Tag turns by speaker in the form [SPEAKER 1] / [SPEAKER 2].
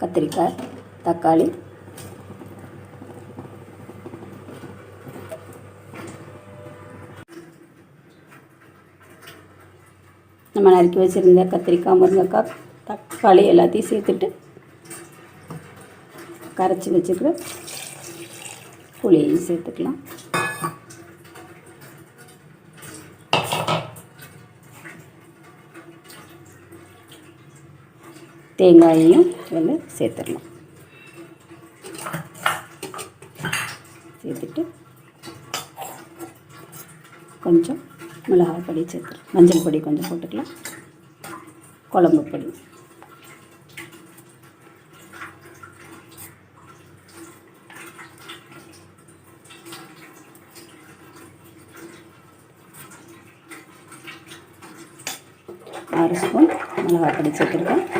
[SPEAKER 1] கத்திரிக்காய் தக்காளி. நம்ம நறுக்கி வச்சுருந்த கத்திரிக்காய் முருங்கைக்காய் தக்காளி எல்லாத்தையும் சேர்த்துட்டு கரைச்சி வச்சுக்கிற புளியையும் சேர்த்துக்கலாம். தேங்காயையும் வந்து சேர்த்துடலாம் சேர்த்துட்டு கொஞ்சம் மிளகாய் பொடி சேர்த்துக்கலாம் மஞ்சள் பொடி கொஞ்சம் போட்டுக்கலாம். குழம்பு பொடி. ஆறு ஸ்பூன் மிளகாய் பொடி சேர்த்துருக்கேன்.